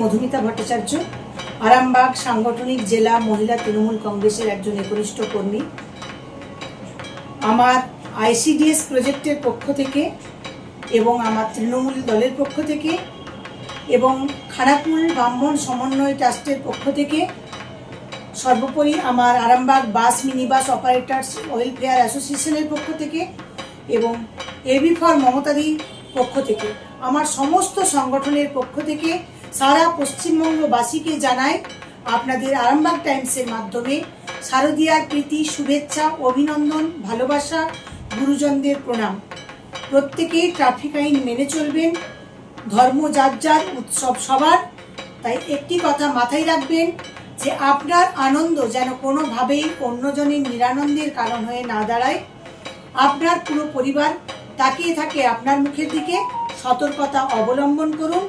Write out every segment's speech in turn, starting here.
মধুমিতা ভট্টাচার্য, আরামবাগ সাংগঠনিক জেলা মহিলা তৃণমূল কংগ্রেসের একজন একনিষ্ঠ কর্মী। আমার আইসিডিএস প্রজেক্টের পক্ষ থেকে এবং আমার তৃণমূল দলের পক্ষ থেকে এবং খানাকুল ব্রাহ্মণ সমন্বয় ট্রাস্টের পক্ষ থেকে সর্বোপরি আমার Arambagh bus minibus operators welfare অ্যাসোসিয়েশনের পক্ষ থেকে এবং এবি ফর মমতাদির পক্ষ থেকে। আমার সমস্ত সংগঠনের পক্ষ থেকে সারা পশ্চিমবঙ্গবাসীকে জানাই আপনাদের আরামবাগ টাইমসের মাধ্যমে শারদীয়ার প্রীতি, শুভেচ্ছা, অভিনন্দন, ভালোবাসা, গুরুজনদের প্রণাম। প্রত্যেকেই ট্রাফিক আইন মেনে চলবেন, ধর্ম যার যার উৎসব সবার। তাই একটি কথা মাথায় রাখবেন যে আপনার আনন্দ যেন কোনোভাবেই অন্যজনের নিরানন্দের কারণ হয়ে না দাঁড়ায়। আপনার পুরো পরিবার তাকিয়ে থাকে আপনার মুখের দিকে। সতর্কতা অবলম্বন করুন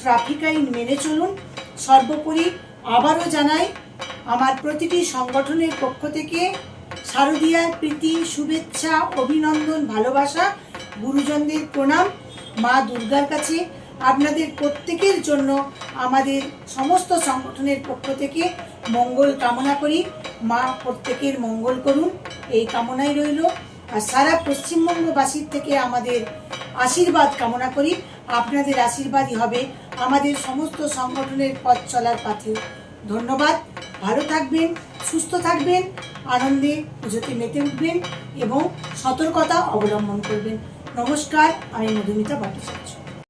ট্রাফিক আইন মেনে চলুন। সর্বোপরি আবারও জানাই, আমার প্রতিটি সংগঠনের পক্ষ থেকে শারদীয়ার প্রীতি, শুভেচ্ছা, অভিনন্দন, ভালোবাসা, গুরুজনদের প্রণাম, মা দুর্গার কাছে। আপনাদের প্রত্যেকের জন্য আমাদের সমস্ত সংগঠনের পক্ষ থেকে মঙ্গল কামনা করি। মা প্রত্যেকের মঙ্গল করুন, এই কামনাই রইল। আর সারা পশ্চিমবঙ্গবাসীর থেকে আমাদের আশীর্বাদ কামনা করি। আপনাদের আশীর্বাদই হবে আমাদের সমস্ত সংগঠনের পথ চলার পাথে। ধন্যবাদ। ভালো থাকবেন, সুস্থ থাকবেন, আনন্দে পুজোতে মেতে উঠবেন এবং সতর্কতা অবলম্বন করবেন। নমস্কার, আমি মধুমিতা ভট্টাচার্য।